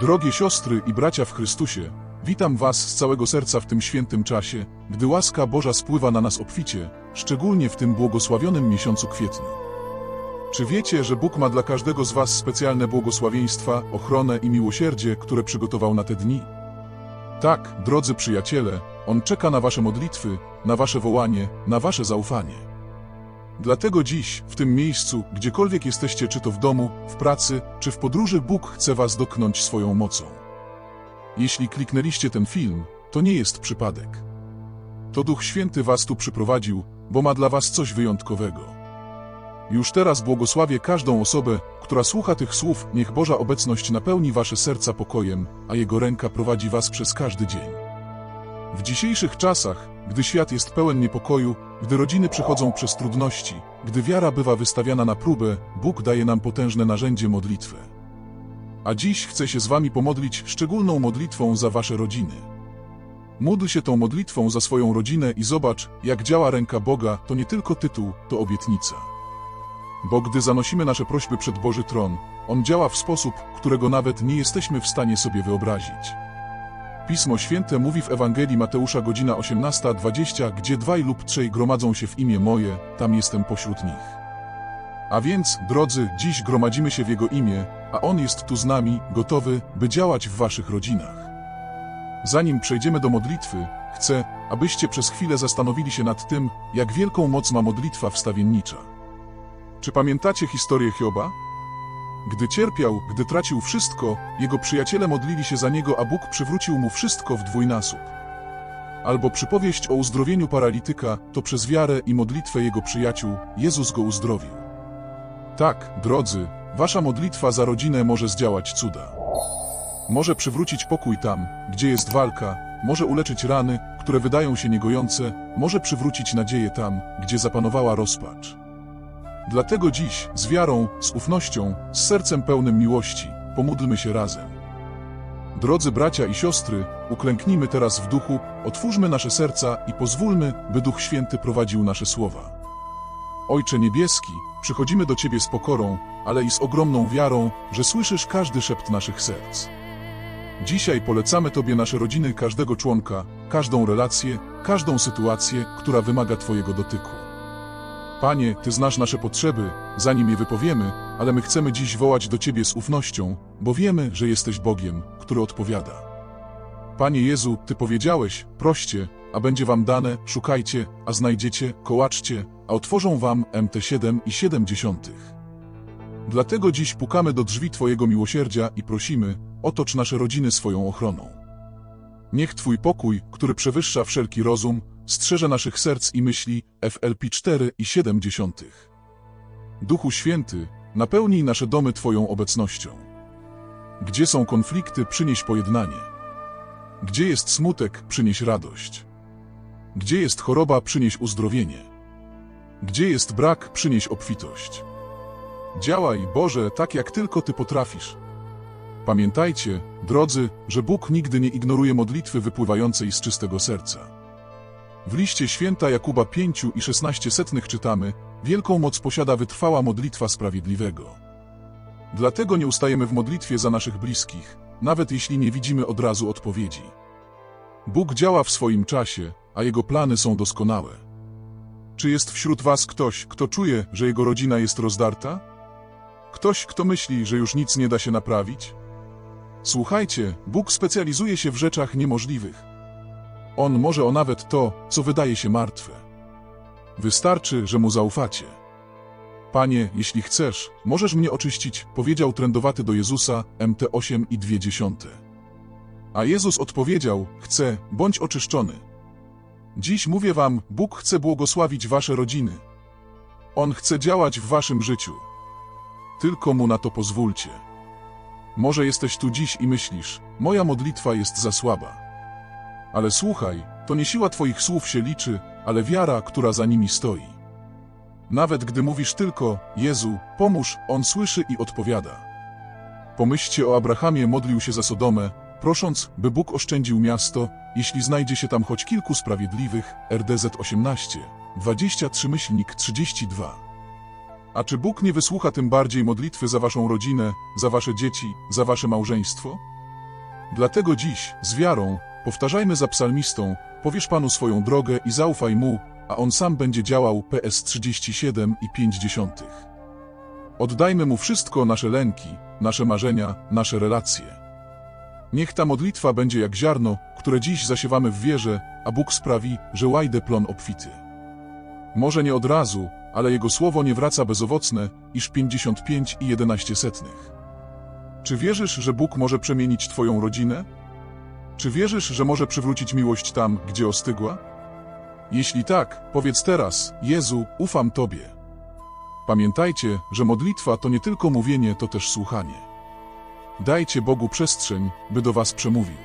Drogie siostry i bracia w Chrystusie, witam Was z całego serca w tym świętym czasie, gdy łaska Boża spływa na nas obficie, szczególnie w tym błogosławionym miesiącu kwietniu. Czy wiecie, że Bóg ma dla każdego z Was specjalne błogosławieństwa, ochronę i miłosierdzie, które przygotował na te dni? Tak, drodzy przyjaciele, On czeka na Wasze modlitwy, na Wasze wołanie, na Wasze zaufanie. Dlatego dziś, w tym miejscu, gdziekolwiek jesteście, czy to w domu, w pracy, czy w podróży, Bóg chce Was dotknąć swoją mocą. Jeśli kliknęliście ten film, to nie jest przypadek. To Duch Święty Was tu przyprowadził, bo ma dla Was coś wyjątkowego. Już teraz błogosławię każdą osobę, która słucha tych słów, niech Boża obecność napełni Wasze serca pokojem, a Jego ręka prowadzi Was przez każdy dzień. W dzisiejszych czasach, gdy świat jest pełen niepokoju, gdy rodziny przechodzą przez trudności, gdy wiara bywa wystawiana na próbę, Bóg daje nam potężne narzędzie modlitwę. A dziś chcę się z Wami pomodlić szczególną modlitwą za Wasze rodziny. Módl się tą modlitwą za swoją rodzinę i zobacz, jak działa ręka Boga, to nie tylko tytuł, to obietnica. Bo gdy zanosimy nasze prośby przed Boży Tron, On działa w sposób, którego nawet nie jesteśmy w stanie sobie wyobrazić. Pismo Święte mówi w Ewangelii Mateusza godzina 18.20, gdzie dwaj lub trzej gromadzą się w imię moje, tam jestem pośród nich. A więc, drodzy, dziś gromadzimy się w Jego imię, a On jest tu z nami, gotowy, by działać w waszych rodzinach. Zanim przejdziemy do modlitwy, chcę, abyście przez chwilę zastanowili się nad tym, jak wielką moc ma modlitwa wstawiennicza. Czy pamiętacie historię Hioba? Gdy cierpiał, gdy tracił wszystko, jego przyjaciele modlili się za niego, a Bóg przywrócił mu wszystko w dwójnasób. Albo przypowieść o uzdrowieniu paralityka, to przez wiarę i modlitwę jego przyjaciół Jezus go uzdrowił. Tak, drodzy, wasza modlitwa za rodzinę może zdziałać cuda. Może przywrócić pokój tam, gdzie jest walka, może uleczyć rany, które wydają się niegojące, może przywrócić nadzieję tam, gdzie zapanowała rozpacz. Dlatego dziś, z wiarą, z ufnością, z sercem pełnym miłości, pomódlmy się razem. Drodzy bracia i siostry, uklęknijmy teraz w duchu, otwórzmy nasze serca i pozwólmy, by Duch Święty prowadził nasze słowa. Ojcze Niebieski, przychodzimy do Ciebie z pokorą, ale i z ogromną wiarą, że słyszysz każdy szept naszych serc. Dzisiaj polecamy Tobie nasze rodziny, każdego członka, każdą relację, każdą sytuację, która wymaga Twojego dotyku. Panie, Ty znasz nasze potrzeby, zanim je wypowiemy, ale my chcemy dziś wołać do Ciebie z ufnością, bo wiemy, że jesteś Bogiem, który odpowiada. Panie Jezu, Ty powiedziałeś, proście, a będzie Wam dane, szukajcie, a znajdziecie, kołaczcie, a otworzą Wam MT7 i 70. Dlatego dziś pukamy do drzwi Twojego miłosierdzia i prosimy, otocz nasze rodziny swoją ochroną. Niech Twój pokój, który przewyższa wszelki rozum, strzeże naszych serc i myśli FLP 4 i 70. Duchu Święty, napełnij nasze domy Twoją obecnością. Gdzie są konflikty, przynieś pojednanie. Gdzie jest smutek, przynieś radość. Gdzie jest choroba, przynieś uzdrowienie. Gdzie jest brak, przynieś obfitość. Działaj, Boże, tak jak tylko Ty potrafisz. Pamiętajcie, drodzy, że Bóg nigdy nie ignoruje modlitwy wypływającej z czystego serca. W liście święta Jakuba 5 i 16 setnych czytamy, wielką moc posiada wytrwała modlitwa sprawiedliwego. Dlatego nie ustajemy w modlitwie za naszych bliskich, nawet jeśli nie widzimy od razu odpowiedzi. Bóg działa w swoim czasie, a Jego plany są doskonałe. Czy jest wśród Was ktoś, kto czuje, że jego rodzina jest rozdarta? Ktoś, kto myśli, że już nic nie da się naprawić? Słuchajcie, Bóg specjalizuje się w rzeczach niemożliwych. On może o nawet to, co wydaje się martwe. Wystarczy, że mu zaufacie. Panie, jeśli chcesz, możesz mnie oczyścić, powiedział trędowaty do Jezusa, MT8 i 20. A Jezus odpowiedział, chcę, bądź oczyszczony. Dziś mówię wam, Bóg chce błogosławić wasze rodziny. On chce działać w waszym życiu. Tylko mu na to pozwólcie. Może jesteś tu dziś i myślisz, moja modlitwa jest za słaba. Ale słuchaj, to nie siła Twoich słów się liczy, ale wiara, która za nimi stoi. Nawet gdy mówisz tylko, Jezu, pomóż, On słyszy i odpowiada. Pomyślcie o Abrahamie modlił się za Sodomę, prosząc, by Bóg oszczędził miasto, jeśli znajdzie się tam choć kilku sprawiedliwych, RDZ 18, 23 myślnik 32. A czy Bóg nie wysłucha tym bardziej modlitwy za waszą rodzinę, za wasze dzieci, za wasze małżeństwo? Dlatego dziś, z wiarą, powtarzajmy za psalmistą, powiesz Panu swoją drogę i zaufaj Mu, a On sam będzie działał PS 37 i 50. Oddajmy Mu wszystko nasze lęki, nasze marzenia, nasze relacje. Niech ta modlitwa będzie jak ziarno, które dziś zasiewamy w wierze, a Bóg sprawi, że łajdę plon obfity. Może nie od razu, ale Jego słowo nie wraca bezowocne, iż 55 i 11 setnych. Czy wierzysz, że Bóg może przemienić Twoją rodzinę? Czy wierzysz, że może przywrócić miłość tam, gdzie ostygła? Jeśli tak, powiedz teraz, Jezu, ufam Tobie. Pamiętajcie, że modlitwa to nie tylko mówienie, to też słuchanie. Dajcie Bogu przestrzeń, by do Was przemówił.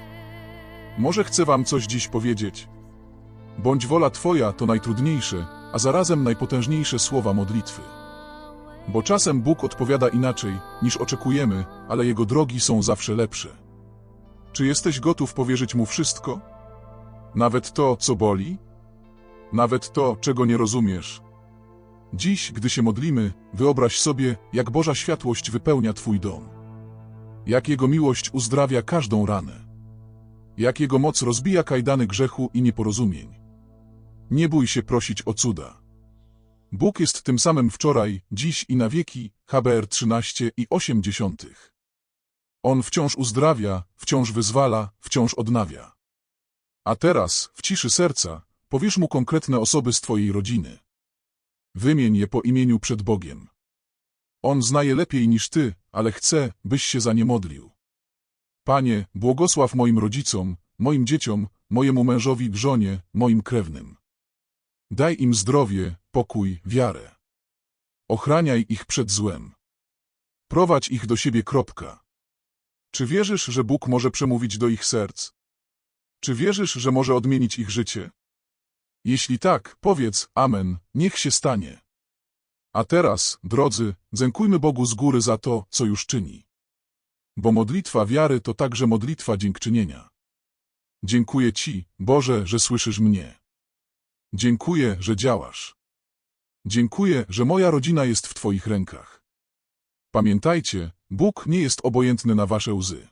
Może chcę Wam coś dziś powiedzieć. Bądź wola Twoja to najtrudniejsze, a zarazem najpotężniejsze słowa modlitwy. Bo czasem Bóg odpowiada inaczej, niż oczekujemy, ale Jego drogi są zawsze lepsze. Czy jesteś gotów powierzyć Mu wszystko? Nawet to, co boli? Nawet to, czego nie rozumiesz? Dziś, gdy się modlimy, wyobraź sobie, jak Boża światłość wypełnia Twój dom. Jak Jego miłość uzdrawia każdą ranę. Jak Jego moc rozbija kajdany grzechu i nieporozumień. Nie bój się prosić o cuda. Bóg jest tym samym wczoraj, dziś i na wieki, HBR 13 i 80. On wciąż uzdrawia, wciąż wyzwala, wciąż odnawia. A teraz, w ciszy serca, powiesz mu konkretne osoby z Twojej rodziny. Wymień je po imieniu przed Bogiem. On zna je lepiej niż Ty, ale chce, byś się za nie modlił. Panie, błogosław moim rodzicom, moim dzieciom, mojemu mężowi, żonie, moim krewnym. Daj im zdrowie, pokój, wiarę. Ochraniaj ich przed złem. Prowadź ich do siebie. Kropka. Czy wierzysz, że Bóg może przemówić do ich serc? Czy wierzysz, że może odmienić ich życie? Jeśli tak, powiedz Amen, niech się stanie. A teraz, drodzy, dziękujmy Bogu z góry za to, co już czyni. Bo modlitwa wiary to także modlitwa dziękczynienia. Dziękuję Ci, Boże, że słyszysz mnie. Dziękuję, że działasz. Dziękuję, że moja rodzina jest w Twoich rękach. Pamiętajcie, Bóg nie jest obojętny na Wasze łzy.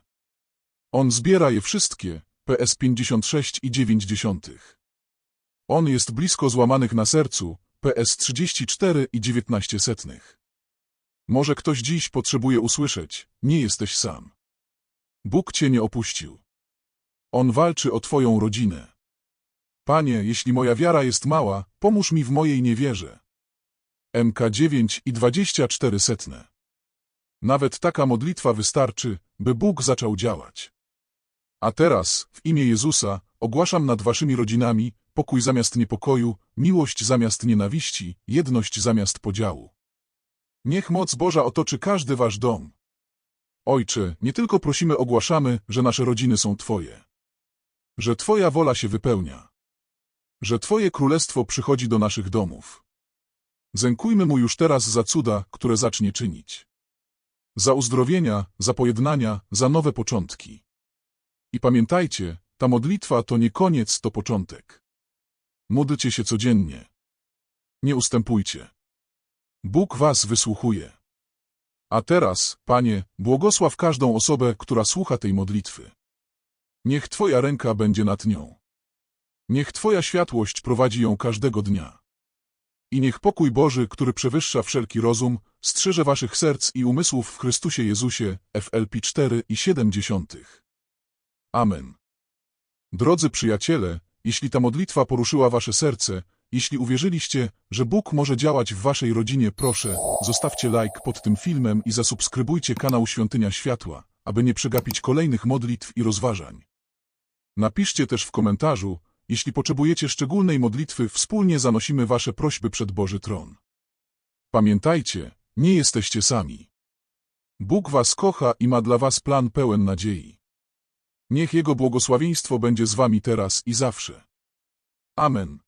On zbiera je wszystkie, PS 56 i 90. On jest blisko złamanych na sercu, PS 34 i 19 setnych. Może ktoś dziś potrzebuje usłyszeć, nie jesteś sam. Bóg cię nie opuścił. On walczy o twoją rodzinę. Panie, jeśli moja wiara jest mała, pomóż mi w mojej niewierze. MK9 i 24 setne. Nawet taka modlitwa wystarczy, by Bóg zaczął działać. A teraz, w imię Jezusa, ogłaszam nad waszymi rodzinami pokój zamiast niepokoju, miłość zamiast nienawiści, jedność zamiast podziału. Niech moc Boża otoczy każdy wasz dom. Ojcze, nie tylko prosimy, ogłaszamy, że nasze rodziny są Twoje. Że Twoja wola się wypełnia. Że Twoje królestwo przychodzi do naszych domów. Dziękujmy Mu już teraz za cuda, które zacznie czynić. Za uzdrowienia, za pojednania, za nowe początki. I pamiętajcie, ta modlitwa to nie koniec, to początek. Módlcie się codziennie. Nie ustępujcie. Bóg was wysłuchuje. A teraz, Panie, błogosław każdą osobę, która słucha tej modlitwy. Niech Twoja ręka będzie nad nią. Niech Twoja światłość prowadzi ją każdego dnia. I niech pokój Boży, który przewyższa wszelki rozum, strzeże waszych serc i umysłów w Chrystusie Jezusie, FLP 4 i 70. Amen. Drodzy przyjaciele, jeśli ta modlitwa poruszyła wasze serce, jeśli uwierzyliście, że Bóg może działać w waszej rodzinie, proszę, zostawcie like pod tym filmem i zasubskrybujcie kanał Świątynia Światła, aby nie przegapić kolejnych modlitw i rozważań. Napiszcie też w komentarzu, jeśli potrzebujecie szczególnej modlitwy, wspólnie zanosimy wasze prośby przed Boży Tron. Pamiętajcie, nie jesteście sami. Bóg was kocha i ma dla was plan pełen nadziei. Niech Jego błogosławieństwo będzie z wami teraz i zawsze. Amen.